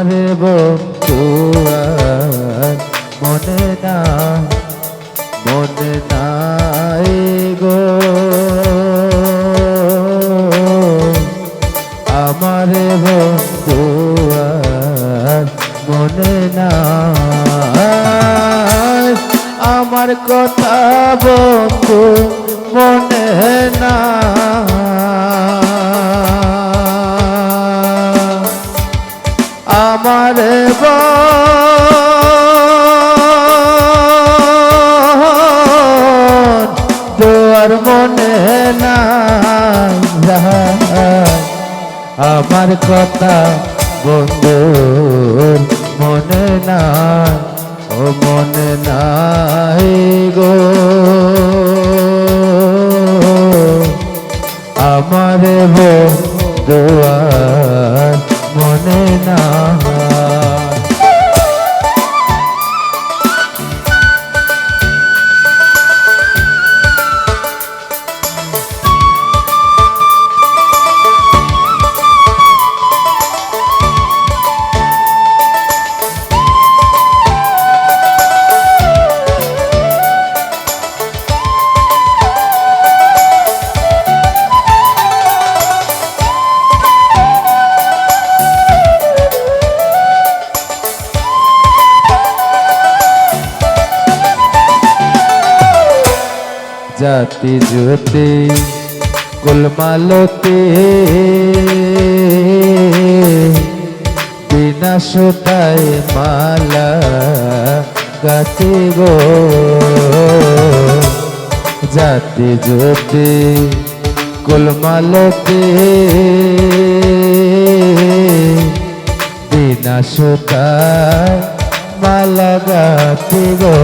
আমার বন্ধু আর মনে না মনে নাই গো। আমার বন্ধু আর মনে না আমার কথা বন্ধু মনে না। আমার দোয়ার মনে না আমার কথা বন্ধুর মনে না ও মনে নাই গো। জাতি জ্যোতি কুলমালতে বিনা সুতায় মালা গাতি গো। জাতি জ্যোতি কুলমালতে বিনা সুতায় মালা গাতি গো।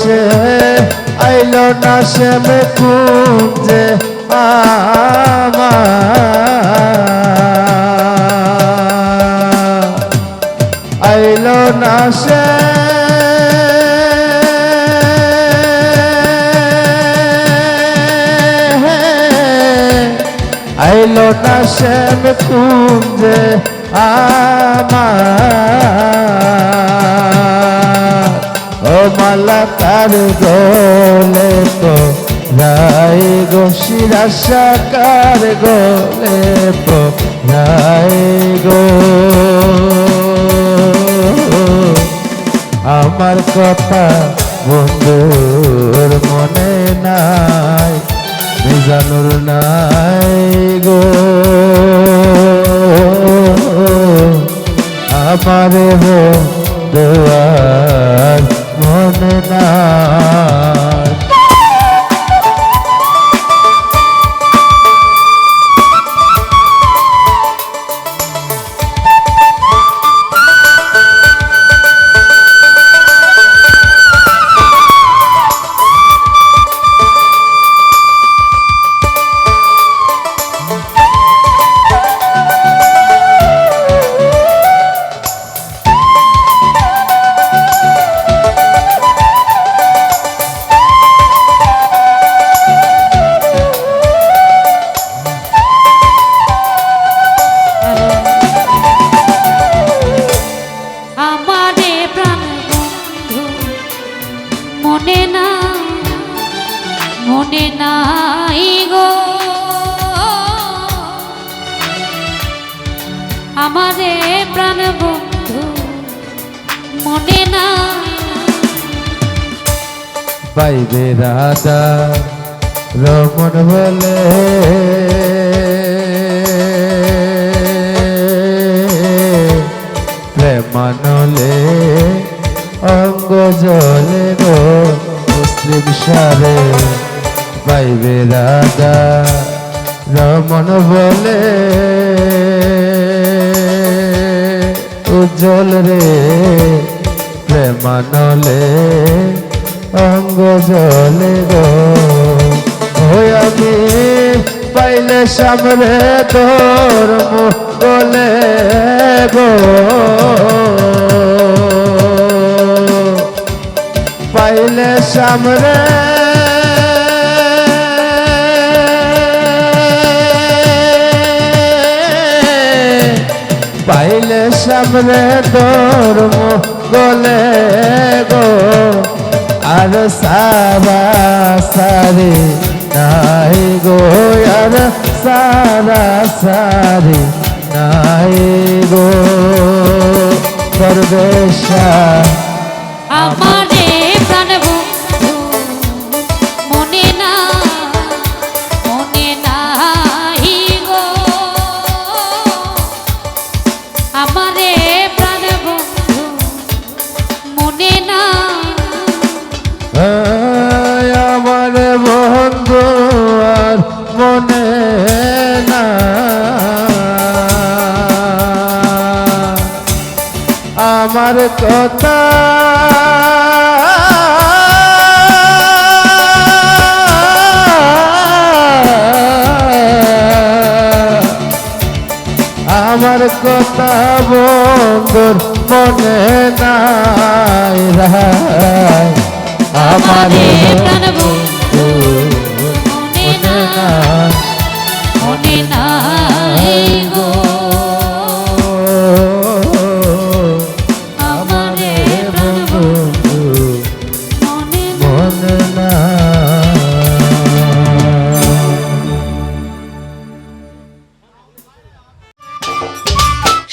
সে আইলো না সে কুঞ্জে আইলো না সে আইলো না সে কুঞ্জে আমার। মালা তার গোলে তো রাই গো শিরা সাকার গোলে তো রাই গো। আমার কথা বন্ধুর মনে নাই, মিজানুর নাই গো। আমার দোয়ার মনে নাই মনে না, মনে নাই গো। আমারে প্রাণ বন্ধু, মনে না। বাইবে রাধা রমন বলে, প্রেমানলে অঙ্গ জলে গো, মুসলিম সারে বাইবে রাধা রমন বলে। উজ্জ্বল রে, প্রেমানলে অঙ্গ জলে গো। আমি পাইলে সামনে তোর বলে গো। পাইলে সামনে। পাই চাইলে সামনে ধর্ম গলে গো। আর সারা সারি নাই গো, আর সারা সারি নাই গো। পরবেশা আমারে আমার কথা। আমার কথা বন্ধুর মনে নাই আমারে প্রাণ বন্ধু মনে না